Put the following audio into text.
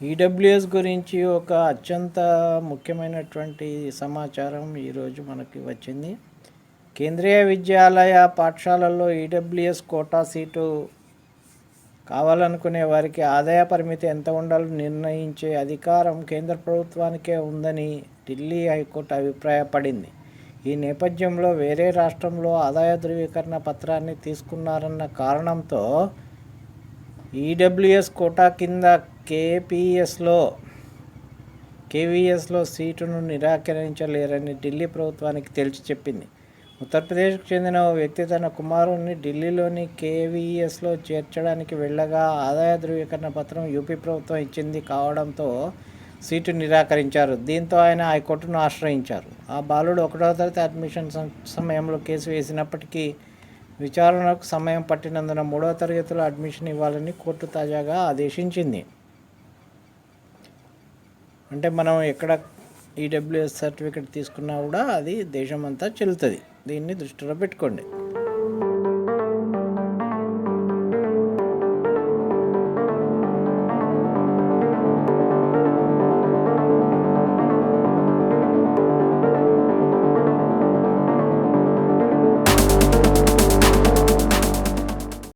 EWS గురించి ఒక అత్యంత ముఖ్యమైనటువంటి సమాచారం ఈరోజు మనకి వచ్చింది. కేంద్రీయ విద్యాలయ పాఠశాలల్లో ఈడబ్ల్యూఎస్ కోటా సీటు కావాలనుకునే వారికి ఆదాయ పరిమితి ఎంత ఉండాలో నిర్ణయించే అధికారం కేంద్ర ప్రభుత్వానికే ఉందని ఢిల్లీ హైకోర్టు అభిప్రాయపడింది. ఈ నేపథ్యంలో వేరే రాష్ట్రంలో ఆదాయ ధృవీకరణ పత్రాన్ని తీసుకున్నారన్న కారణంతో ఈడబ్ల్యూఎస్ కోటా కింద కేపీఎస్లో కేవీఎస్లో సీటును నిరాకరించలేరని ఢిల్లీ ప్రభుత్వానికి తేల్చి చెప్పింది. ఉత్తరప్రదేశ్కు చెందిన ఓ వ్యక్తి తన కుమారుణ్ణి ఢిల్లీలోని కేవీఎస్లో చేర్చడానికి వెళ్ళగా ఆదాయ ధృవీకరణ పత్రం యూపీ ప్రభుత్వం ఇచ్చింది కావడంతో సీటు నిరాకరించారు. దీంతో ఆయన హైకోర్టును ఆశ్రయించారు. ఆ బాలుడు ఒకటవ తరగతి అడ్మిషన్ సమయంలో కేసు వేసినప్పటికీ విచారణకు సమయం పట్టినందున మూడో తరగతిలో అడ్మిషన్ ఇవ్వాలని కోర్టు తాజాగా ఆదేశించింది. అంటే మనం ఎక్కడ ఈడబ్ల్యూఎస్ సర్టిఫికేట్ తీసుకున్నా కూడా అది దేశమంతా చెల్లుతుంది. దీన్ని దృష్టిలో పెట్టుకోండి.